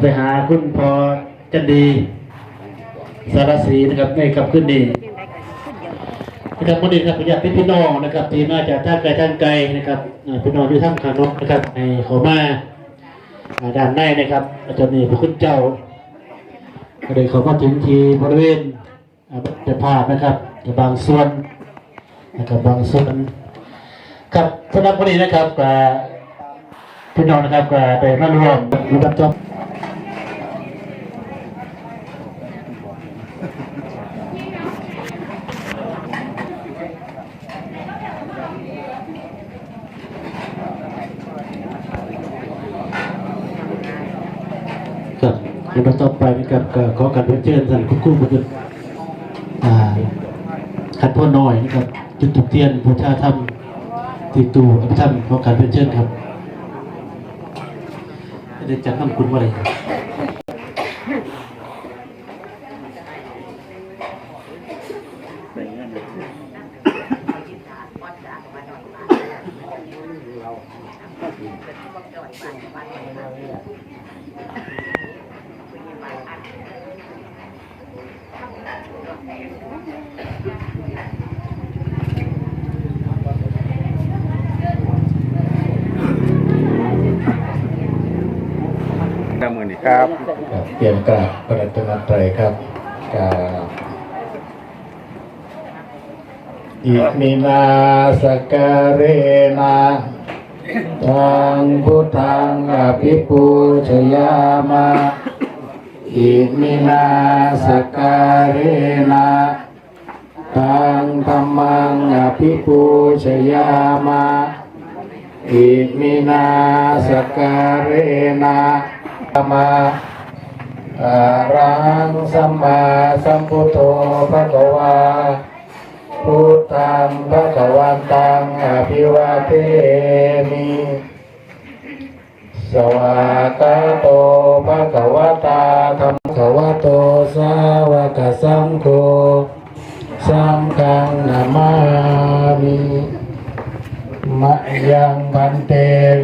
ไปหาคุณพอจันดีสารศรีนะครับในกับขึ้นดีนะครับวันนี้ครับอยากเป็นพี่น้องนะครับที่มาจากท่าไกลท่านไกลนะครับพี่น้องอยู่ท่ามขางนกนะครับในขามาอ่าด้านในนะครับอาจารย์นี่พระคุณเจ้าก็เลยขามาถึงที่บริเวณอ่าเป็นภาพนะครับบางส่วนนะครับบางส่วนครับสำหรับวันนี้นะครับพี่น้องนะครับได้มาร่วมรับจ ลำดับต่อไปนะครับขอการเชิญท่านคุณครูบุตรขัดพ่อน้อยนะครับจุดถูกเทียนบูชาธรรมติตูอภิธรรมขอการเชิญครับจะจัดทำคุณว่าอะไรครับ แต่มื้อนี้ครับครับเปลี่ยนกราบประดัตนตรัยครับกราบอิมินาสการเรนะทังพุทธังอภิปูชยามะอิมินาสการเรนะทังธรรมังอภิปูชยามะอิมินาสการเรนะธรร มาอะรังสัมมาสัมพุทโธภะคะวาพุทธังภะคะวันตังอภิวาเทมิสวากาโตภะคะวตาธรรมขวโตสาวกสังโฆสังฆังนาม มะยังบันเต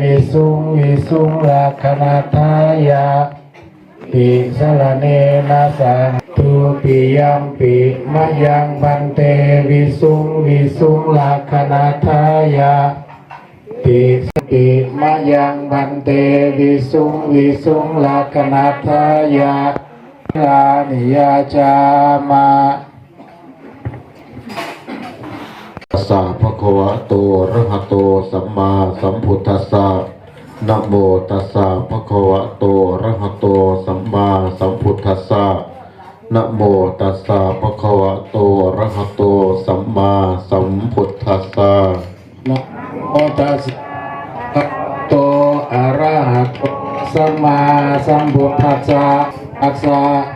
วิสุงวิสุงลักขณาทายาปิสรเนนะสังตุปิยัมปิมะยังบันเตวิสุงวิสุงลักขณาทายาปิสปิมะยังบันเตวิสุงวิสุงลักขณาทายาลานิยาจามา ตั สะภะคะวะโตอะระหะโตสัมมาสัมพุทธัสสะนะโมตัสสะภะคะวะโตอะระหะโตสัมมาสัมพุทธัสสะนะโมตัสสะภะคะวะโตอะระหะโตสัมมาสัมพุทธัสสะนะโมตัสสะภะคะวะโตอะระหะโตสัมมาสัมพุทธัสสะอัสสะ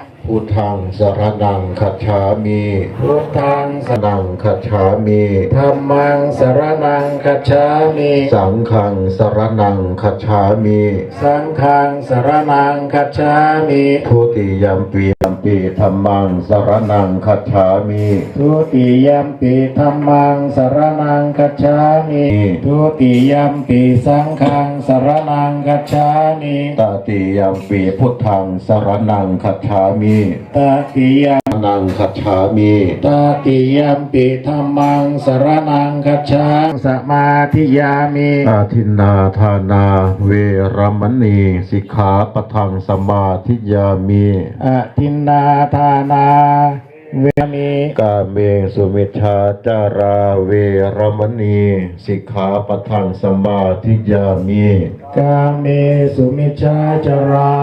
พุทธังสรณังคัจฉามิพุทธังสสนังคัจฉามิธัมมังสรนังคัจฉามิสังฆังสรณังคัจฉามิสังฆังสรนังคัจฉามิทุติยัมปียัมปีธรรมังสรณังคัจฉามิทุติยัมปิธัมมังสรนังคัจฉามิทุติยัมปิสังฆังสรนังคัจฉามิตติยัมปีพุทธังสรณังคัจฉามิตติยัมนังคัจฉามิตาติยัมปิธรรมังสรนังคัจฉาสมาธิยามิอาทินนาทานาเวรมณีสิกขาปะทังสมาธิยามิอะทินนาทานาเวมิกาเมสุมิชฌาจาราเวรมณีสิกขาปะทังสมาธิยามิกาเมสุมิชฌาจารา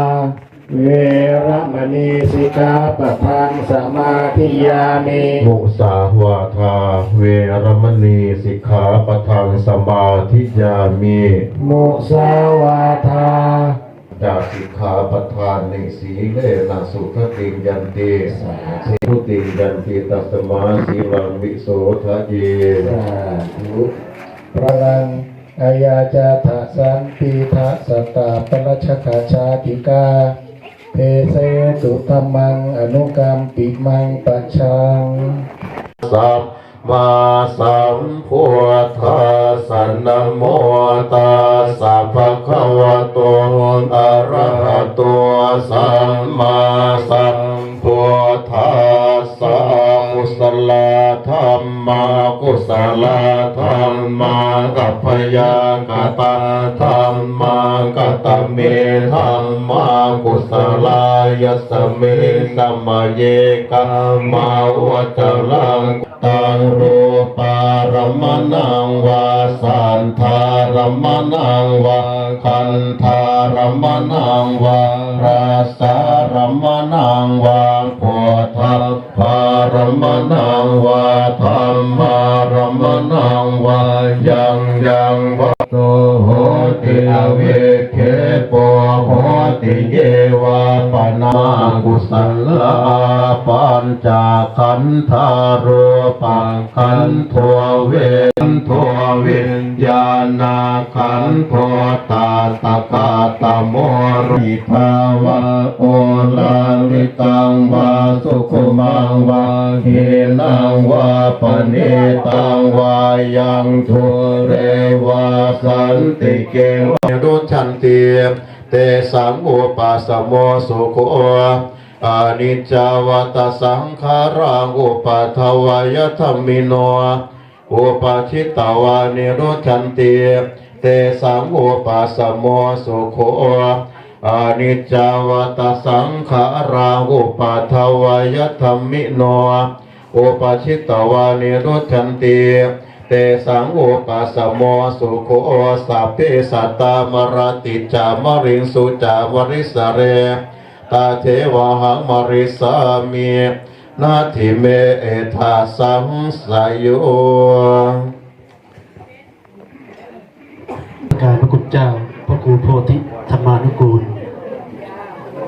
เวรมณีสิกขาปะทังสมาธิยามิมุสาวาทา เวรมณีสิกขาปะทังสมาธิยามิมุสาวาทาจากสิกขาปทานในสีเลนะสุขติยันติสิทุติยันติตัสมาสีลังวิโสทะเยสาธุพลังอายาจาทะสันติทะสตตาปรัชกาชาติกา เพเสตุธรรมังอนุกรรมปิมังปัจชังสัมมาสัมพุทธัสสะนะโมตัสสะภะคะวะโตอะระหะโตสัมมาสัมพุทธัสสะกุ ศลธรรมากุศลธรรมากัปพยากตาธรรมากตเมธรรมากุศลายสสเมสัมมาเยกัมาวจรังตังรูปารมณังวาสันธารมณังวาคันธารมณังวาราสารมณังวา มณังวาธรรมารมณังวายังยังวะโตโหติอเวเคปโหติเยวาปนากุสลาปัญจขันธารูปังขันโทเวนโทวิญญาณ ขันโทตาตกาตโมริภาวะโอลาลิตังวาสุขุมังวาเฮนังวาปเนตังวายังทุเรวาสันติเกวะรุชันติเตสังอุปัสโมสุโคอานิจจาวัตสังขารังอุปัทวายธรรมิโนอุปาชิตาวานิโรชันติ เตสังอุปัสสโมสุโคอานิจจาวัตสังขารังอุปัทวายธรรมิโนอุปชิตวานิโรชันติเตสังอุปัสสโมสุโคสัพเพสัตตามรติจามริงสุจามริสเรตาเทวหังมริสามีนาทิเมเอทาสังสายโย การพระคุณเจ้า พระครูโพธิธรรมานุกูล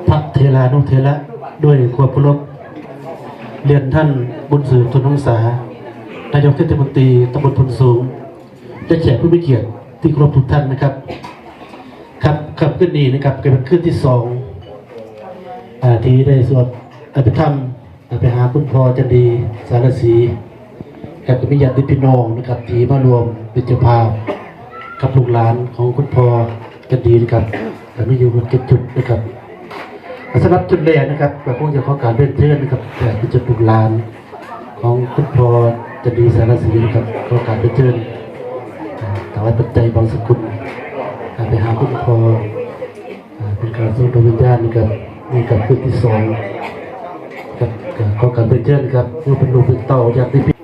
พระเทลานุเทระด้วยความเคารพเรียนท่านบุญสืบทุนทงษานายกเทศมนตรีตำบลพลสูงและแขกผู้มีเกียรติที่ครพทุกท่านนะครับ ครับขับขึ้นนี้นะครับเกิดเป็นขึ้นที่สองอที่ได้สวดอภิธรรมไปหาคุณพ่อจันดีสารสีกับมิญาติพี่น้องนะครับ ที่มารวมเป็นเจ้าภาพ กับลูกหลานของคุณพ่อกันดีนะครับแต่ไม่อยู่บนเจ็ดจุดนะครับสำหรับจุดแรกนะครับก็คงจะขอการเลื่อนเทือนนะครับแต่เป็นจุดลูกหลานของคุณพ่อจะดีสารสีนะครับขอการเลื่อนเทือนอ่าแต่ว่าปัจจัยบางสกุลอ่าไปหาคุณพ่อเป็นการส่งดวงวิญญาณนะครับนี่กับคืนที่สองกับขอการเลื่อนเทือนครับเพื่อเป็นลูกเป็นเต่าอยากได้พี่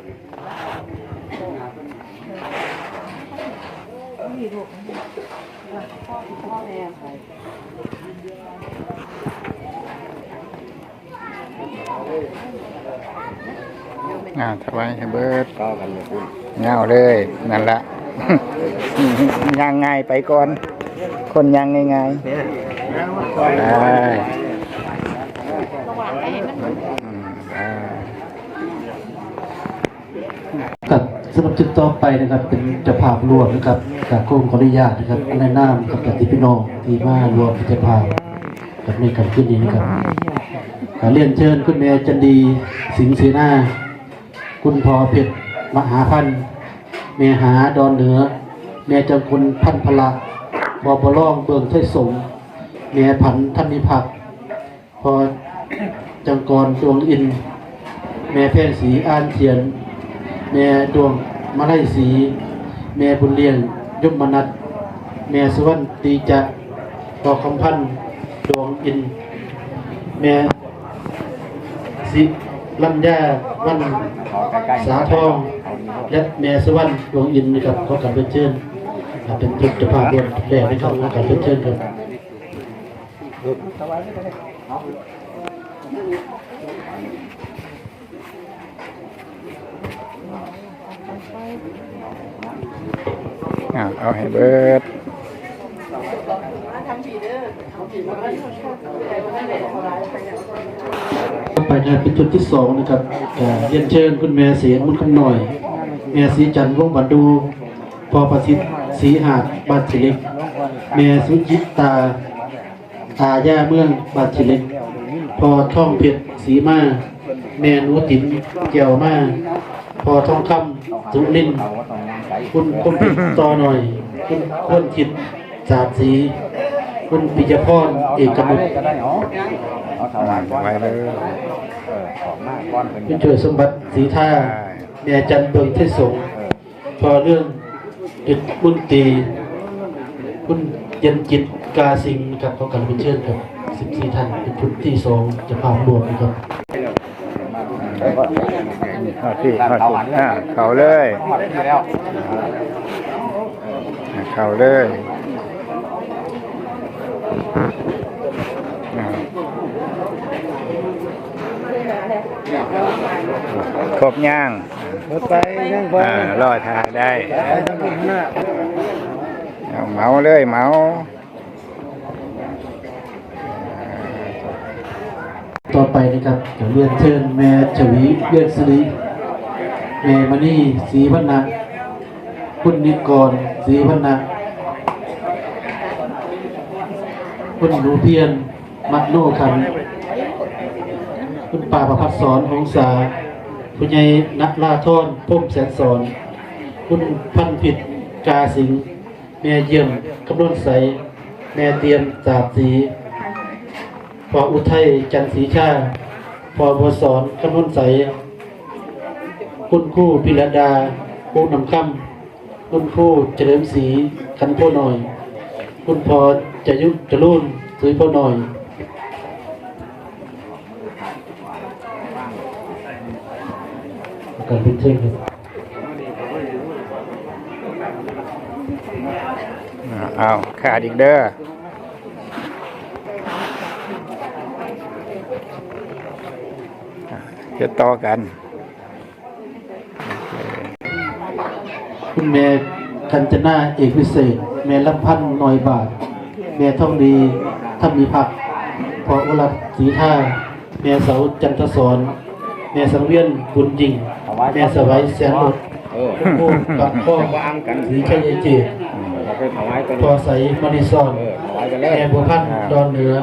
อ่าถวายให้เบิด ก็กันเลยคุณ เงาเลย นั่นละ ย่างง่ายไปก่อน คนย่างง่ายๆได้อืมได้ครับสำหรับจุดต่อไปนะครับเป็นเจะภาพรวมนะครับจากกรมขออนุญาตนะครับในนามกับญาติพี่น้องที่มารวมเจ้าภาพกับในการขึ้นนี้นะครับการเรียนเชิญคุณแม่จันดี สิงห์เสนา คุณพ่อเพชรมหาพันธ์แม่หาดอนเหนือ แม่จังคุณพันพละบอบล่องเบืองไทยสงแม่ผันท่านนิพักดิ์พอจังกรดวงอิน แม่แพงศรีอ่านเทียน แม่ดวงมาไล่ศรีแม่บุญเลียงยมมนัดแม่สุวรรณตีจักรพอคำพันดวงอิน แม่สิลัญญาวันสาทอง และแม่สวรรณดวงอินนะครับขอการเป็นเชิญ เป็นจุดจะพาพร่วมแรกนะครับขอกาเชิญครับเอาให้เบิดไปงานเป็นจุดที่สองนะครับเรียนเชิญคุณแม่เสียมุนคำหน่อย แม่สีจันทร์วงบันดู พอประสิทธิ์สีหาดบานสิเล็กแม่สุจิตตาอาญาเมืองบานสิเล็กพอท่องเพชรสีมาแม่หนูติ๋มแก้วมาพอท่องคำสุรินคุณคุณปิดต่อหน่อย คุณคนคิดสาดสี คุณปิยพรเอกมุตก็ได้เนาะเอาถวายก้อนไว้เลยเออของมากก้อนเป็นคุณช่วยสมบัติสีท่าแม่จันเบิงเทศสงพอเรื่อง จุดบุญตีคุณเย็นจิตกาสิงกับเขากันเป็นเชิญครับสิบสี่ท่านเป็นชุดที่สองจะพารวมนะครับเอาที่เอาที่อ่าเข้าเลยข้าเขาเลยครบย่าง ไปนั่งไปอ่ารอทาได้เอาเมาเลยเมาต่อไปนะครับจะเรียนเชิญแม่ชวีเลือดสิริแม่มณีศรีวรรณะคุณนิกรศรีวรรณะคุณหนูเพียรมัดโนคัน คุณป่าประพัดสอนหงษา คุณยายนักลาทอนพุ่มแสนสอน คุณพันผิดกาสิงแม่เยี่ยมกำลังใส แม่เตรียมสาบสีพออุทัยจันทร์ศรีชาพอบสอนคำนนใส คุณคู่พิรดาผู้นำคำคุณคู่เฉลิมศรีคันโพหน่อย คุณพอจะยุจะรุ่นซื้อโพหน่อย กันเป็นเช่นครับอ่าเอาขาดอีกเด้ออ่าจะต่อกันคุณแม่กัญจนาเอกวิเศษ แม่ลำพันธ์น้อยบาท แม่ท่องดีท่านมีผักพออุรัตศรีท่า แม่เสาจันทศรแม่สังเวียนบุญยิง แม่สวัยแสนหมดเออคุณผู้กับพ่อจังว่าอ้างกันศรีชัยเจตเราไปถวายกันพอใสมณีซอนเออถวายกันเลยแม่บัวพันธ์ดอนเหนือ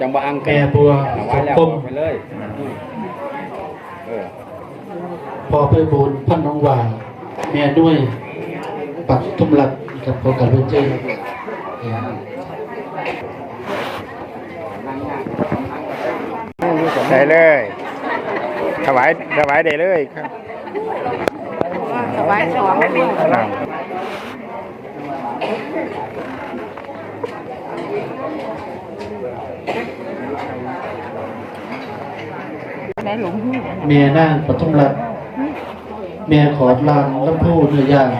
จังว่าอ้างกัแม่บัวถสัวายงแล้วคมไปเลยเออพอไปบูนพันน้องหวางแม่ด้วยปักทุมหลักกับพอกันเป็นเจ้าได้เลย ถวายถวายได้เลยครับสบายสองอ่าได้หลงหูแม่นางปทุมรัตน์แม่ขอดลางลำพูเนื้อย่าง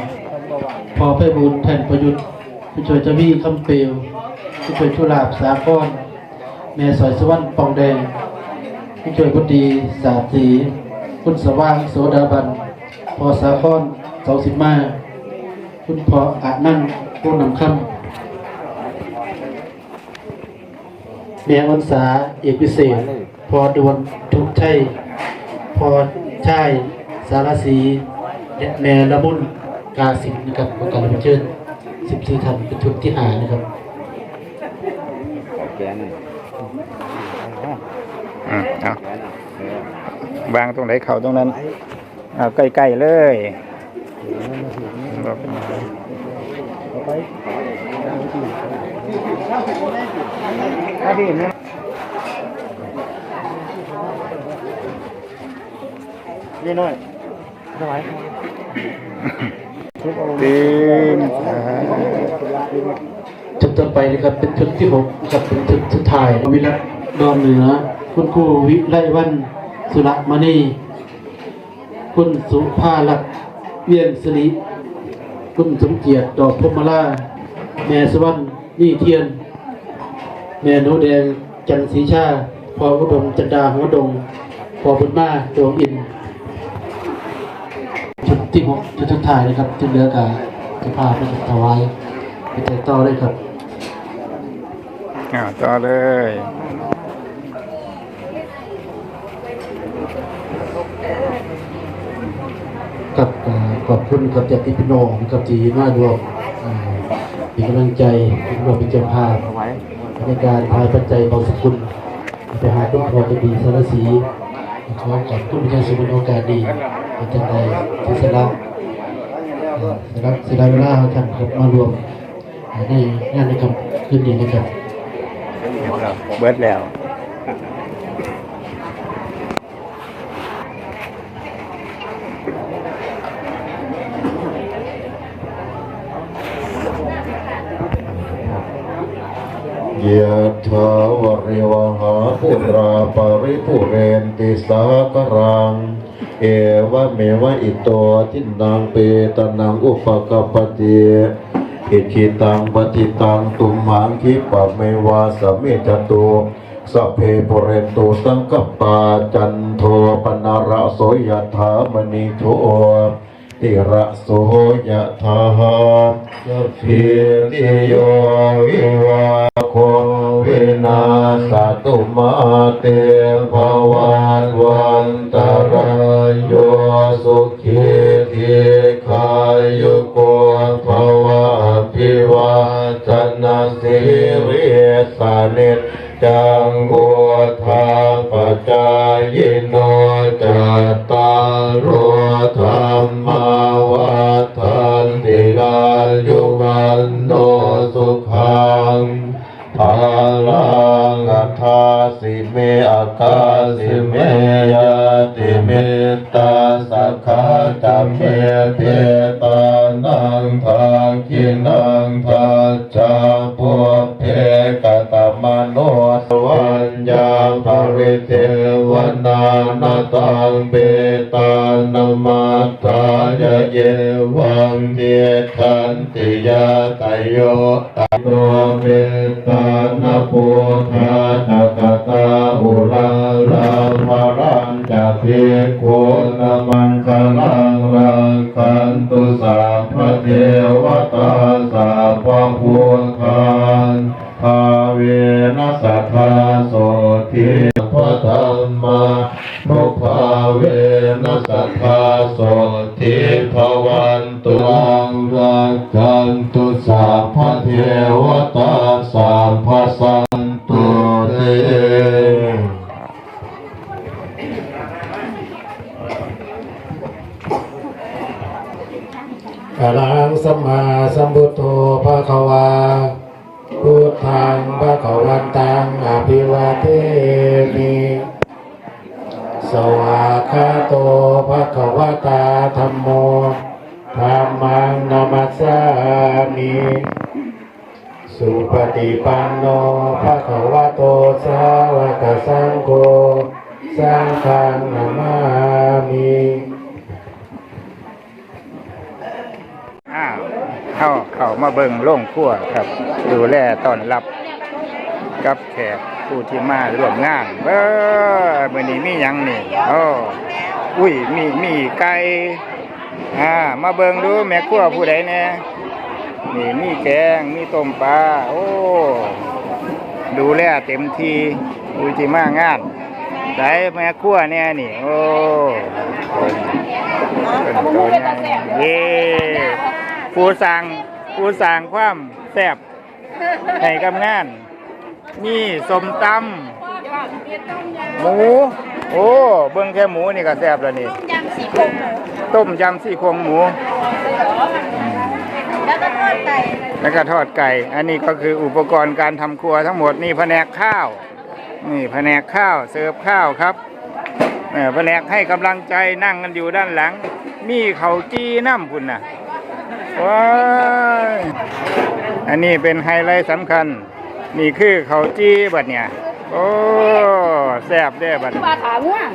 พอไปบุญแทนประยุทธ์ผู้ช่วยเจาวีคำเปลวผู้ช่วยชุลาบสาคอนแม่สอยสวรรค์ปองแดง ผู้ช่วยพุทธีสาสีคุณสว่างโสดาบันพอสาคอนเสาสิบมาคุณพออาจนั่งผู้นำคำแม่อันสาเอกพิเศษ พอดวนทุกชัยพอใช่สารสีและแม่ละมุนกาสินนะครับประกาศรับเชิญสิบสี่ท่านเป็นชุดที่หานะครับแกน อืมเอาวางตรงไหนเข่าตรงนั้น เอาใกล้ๆเลยนี่น้อยสบายตีชุดต่อไปนะครับเป็นชุดที่หกนะครับเป็นชุดสุดท้ายวิรัตดอนเหนือ คุณครูวิไลวันสุรมณี คุณสุภาลักษ์เวียงสิริคุณสมเกียรติดอกพมลาแม่สวรรค์นี่เทียน แม่หนูแดงจันศรีชาพออุดมจันดาหัวดง พอบุญมาดวงอินชุดที่หกชุดสุดท้ายนะครับที่เหลือกาจะพาไปถวายไปแต่ต่อเลยครับ อ่าต่อเลย กับเอ่อขอบคุณกับญาติพี่น้องกับทีมารวมเป็นกำลังใจเป็นรวมเป็นเจ้าภาพในการพายปัจจัยบาสกุลไปหาคุณพ่อจะดีสารสีขอขอบคุณที่สุขโอกาสดีเป็นจังใดที่สละเอ่อสละเสียดายเวลาท่านมารวมในงานในคำคืนนี้นะครับเบิดแล้ว ยะถาวริวหาปุราปริปุเรนติสากรัง เอวะเมวะอิโตทินังเปตนังอุปกปปติอิชิตังปฏิตังตุมหังคิปะเมวะสมเมจตุสัพเพปุเรนตุสังกปปาจันโทปนาระโสยถามณิโชติระโสยถาสัพพิติโยวิวา โควินาสตุมาเตภวันวันตรายโยสุขีทีขายุโกภวะพิวาจนาสิริสานิจังโกธาปจายโนจัตตารโอธรรมาวัฏันติกายุวันโนสุขัง อาลังอัฏฐาสิเมอาคาสิเมยติเมตตาสักขาจัมเมเทตานังภาคินังภาจาปุเพกต มโนสวัญญาภริเทวนานาตังเบตานมัตตายเยวังเดียขันติยาตโยตโตเบตานปุถาตกตาอุราลาภรัญจะเพิโกนมังคลังรังคันตุสาพระเทวตาสาพพุทธา เวนัสสัทธาโสทิพระธรรมานุภาเวนัสสัทธาโสทิภวันตุลังรักขันตุสาพระเทวตาสาพสันตุเตอะระหังสัมมาสัมพุทโธภะคะวาพุท ธังภะคะวันตังอภิวาเทมิสวากาโตภะคะวตาธัมโมธัมมังนามัสสามิสุปฏิปันโนภะคะวะโตสาวกสังโฆ สังฆังนามามิ อ้าว เข้าเข้ามาเบิ่งโล่งครัวครับ ดูแลต้อนรับกับแขกผู้ที่มาร่วมงานเออมื้อนี้มีหยังนี่โอ้อุ้ยมีมีไก่อ่ามาเบิ่งดูแม่ครัวผู้ใดแน่นี่มีแกงมีต้มปลาโอ้ดูแลเต็มที่ผู้ที่มางานไดแม่ครัวแน่นี่โอ้เป็ นตัวใหญ่เย้ผู้สั่งผู้สั่งความแซ่บให้กับงานนี่สมตำหมู โอ้เบิ้งแค่หมูนี่ก็แซ่บแล้วนี่ ยำสีโครงหมูต้มยำซี่โครงหมู แล้วก็ทอดไก่แล้วก็ทอดไก่ อันนี้ก็คืออุปกรณ์การทำครัวทั้งหมดนี่แผนกข้าว นี่แผนกข้าวเสิร์ฟข้าวครับเออแผนกให้กำลังใจนั่งกันอยู่ด้านหลัง มีเขาจี้น้ำพุ่นน่ะ ว้าย อันนี้เป็นไฮไลท์สำคัญ นี่คือเขาจี้บัดเนี่ย โอ้แซ่บเด้อบัดปลาขาง่วง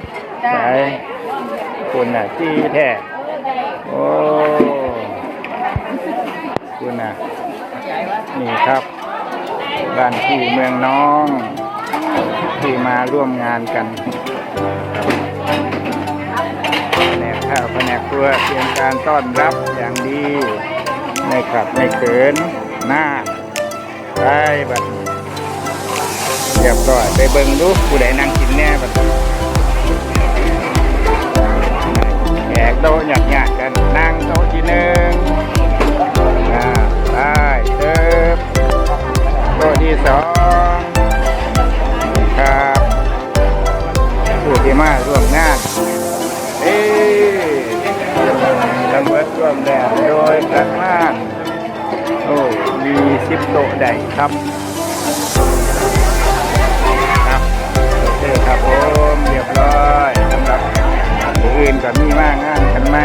จ้าใช่คุณน่ะจี้แท้ โอ้คุณน่ะ นี่ครับ บ้านที่เมืองน้อง ที่มาร่วมงานกัน แผนกข้าแผนกครัวเตรียมการต้อนรับอย่างดีไม่ขับไม่เขินหน้าได้บัดเรียบร้อยไปเบิ่งดูผู้ใดนั่งกินแน่บัดแขกโต๊ะหยักหยักกันนั่งโต๊ะที่หนึ่งได้เติบโต๊ะที่สองครับผู้ที่มาร่วมงานเอ้ตำ ร่วมแบบโดยกันมากโอ้มีสิบโตใดครับครับโอเคครับผมเรียบร้อยสำหรับอื่นก็มีมากงานกันไหม